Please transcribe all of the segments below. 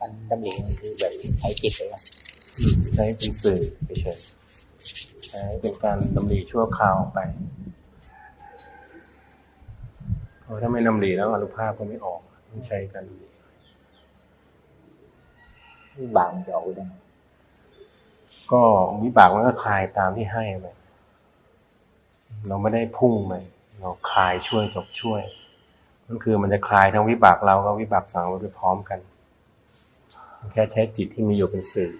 การดำริมันคือแบบใช้จิตเลยว่าอืมใช้เป็นสื่อเฉยๆใช้เป็นการดำริชั่วคราวไปเพราะถ้าไม่ดำริแล้วอนุภาพก็ไม่ออกต้องใช้กันวิบากมันจะออกไปได้ไงก็วิบากมันก็คลายตามที่ให้ไปเราไม่ได้พุ่งไปเราคลายช่วยจบช่วยนั่นคือมันจะคลายทั้งวิบากเรากับวิบากสังเราไปพร้อมกัน แค่ใช้จิตที่มีอยู่เป็นสื่อ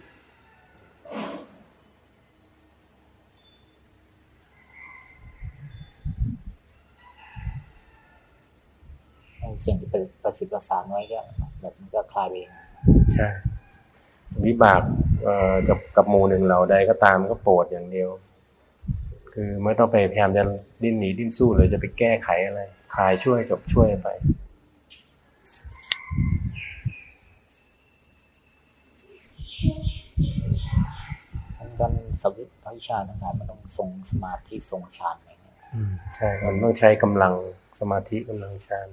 ไอ้สิ่งที่เป็นประสิทธิ์ประสานไว้ก็แบบมันก็คลายไปเองใช่วิบากเอ่อกับกับหมู่หนึ่งเหล่าใดก็ตามก็โปรดอย่างเดียว คือไม่ต้องไปพยายามจะดิ้นหนีดิ้นสู้เลยจะไปแก้ไขอะไรคลายช่วยจบช่วยไป มัน ก็สวิตช์พระวิชาทั้งหลายมันต้องทรงสมาธิทรงฌานอะไรเงี้ยใช่ มันต้องใช้กำลังสมาธิกำลังฌาน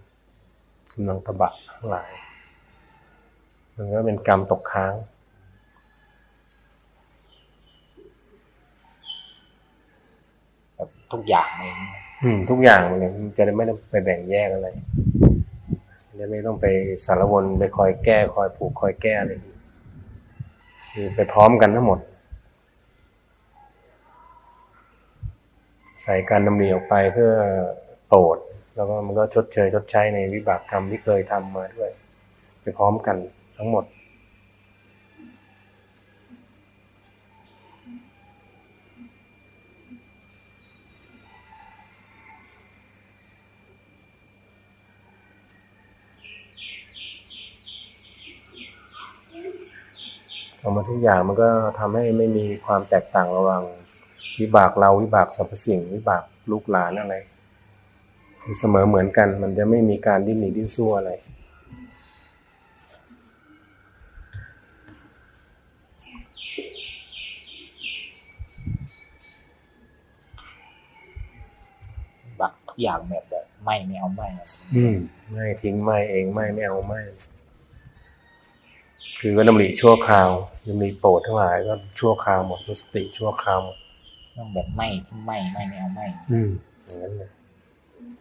กำลังตบะทั้งหลาย มันก็เป็นกรรมตกค้างแบบทุกอย่างอะไรเงี้ยอืม ทุกอย่างมันเนี่ยมันจะได้ไม่ต้องไปแบ่งแยกอะไรจะไม่ต้องไปสารวนไปคอยแก้ คอยผูกคอยแก้อะไรอีกคือไปพร้อมกันทั้งหมด ใส่การดำเนินออกไปเพื่อโปรดแล้วก็มันก็ชดเชยชดใช้ในวิบากกรรมที่เคยทำมาด้วย ไปพร้อมกันทั้งหมดออกมาทุกอย่างมันก็ทำให้ไม่มีความแตกต่างระหว่าง วิบากเราวิบากสรรพสิ่ง วิบากลูกหลานอะไรคือเสมอเหมือนกัน มันจะไม่มีการดิ้นหนีดิ้นสู้อะไรบักทุกอย่างแบบแบบไม่ไม่เอาไม่อะไรอืมไม่ทิ้งไม่เองไม่ไม่เอาไม่คือก็ดำริชั่วคราวดำริโปรดทั้งหลายก็ชั่วคราวหมดรู้สติชั่วคราวหมด ต้องแบบไม่ที่ไม่ไม่ไม่เอาไม่อืมอย่างนั้นเลย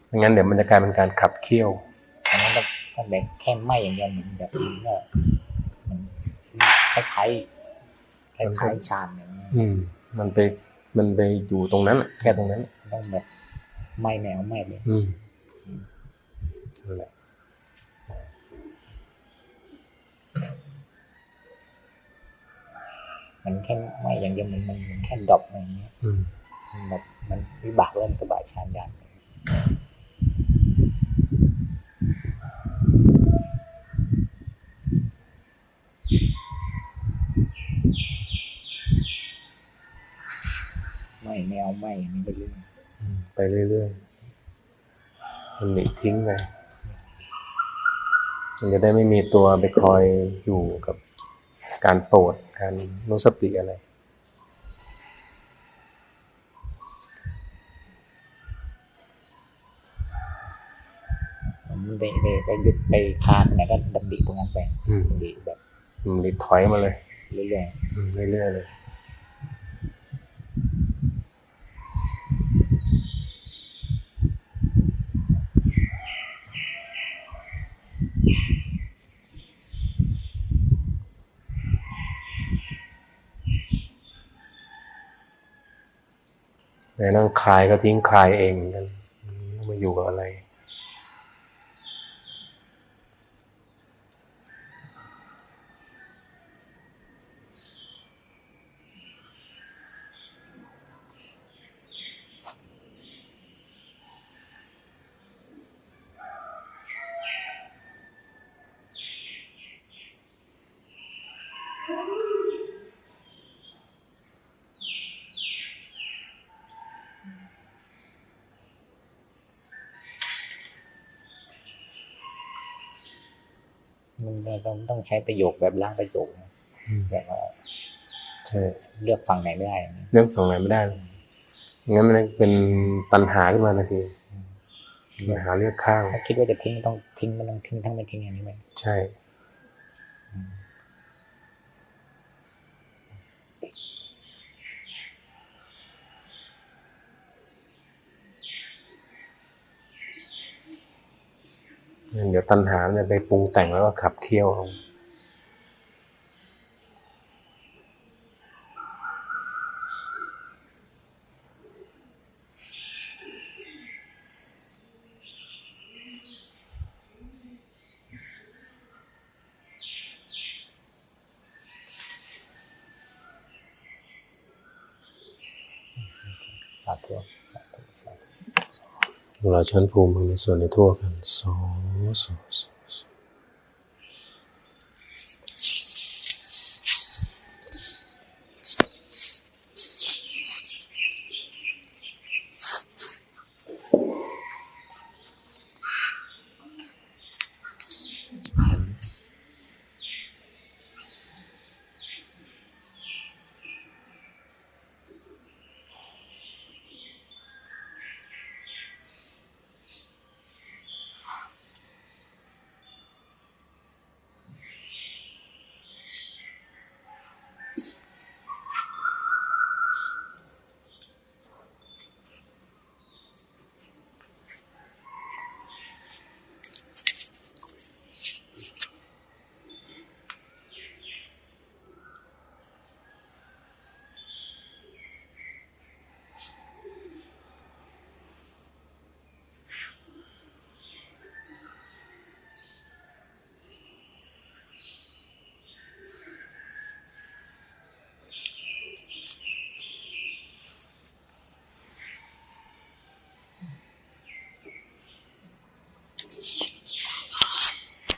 ไม่งั้นเดี๋ยวมันจะกลายเป็นการขับเคี่ยวอันนั้นก็ก็แบบแค่ไม่อย่างเดียวมันแบบมันก็มันคล้ายๆคล้ายๆฌานอย่างเงี้ยอืม มันไปมันไปอยู่ตรงนั้นน่ะแค่ตรงนั้นน่ะต้องแบบไม่ไม่เอาไม่เลยอืมนั่นแหละ มันแค่ไม่อย่างเดียวมันมันมันแค่ดรอปอะไรอย่างเงี้ยอืมมันแบบมันวิบากเริ่มกระบายฌานยานไม่ไม่เอาไม่นี่เป็นเรื่องอืมไปเรื่อยๆมันหนีทิ้งไปมันจะได้ไม่มีตัวไปคอยอยู่กับ การโปรดการรู้สติอะไรมันไปไปไปยึดไปคานไหนก็ดำดิตรงนั้นไปอืมดำดิแบบมันรีถอยมาเลยเรื่อยอืมเรื่อยๆเลย ในนั่งคลายก็ทิ้งคลายเองเหมือนกันมาอยู่กับอะไร ๆ มันต้องต้องใช้ประโยคแบบล้างประโยคนะอืมแบบว่าใช่เลือกฝั่งไหนไม่ได้นะเรื่องฝั่งไหนไม่ได้เลยงั้นมันเป็นปัญหาขึ้นมาทันทีปัญหาเลือกข้างถ้าคิดว่าจะทิ้งต้องทิ้งมันต้องทิ้งทั้งไม่ทิ้งอย่างนี้ไหมใช่ อืมตัณหาเนี่ยไปปรุงแต่งแล้วก็ขับเคี่ยวเอาสาธุสาธุสาธุเราชั้นภูมิมีส่วนในทั่วกันสอง muscles.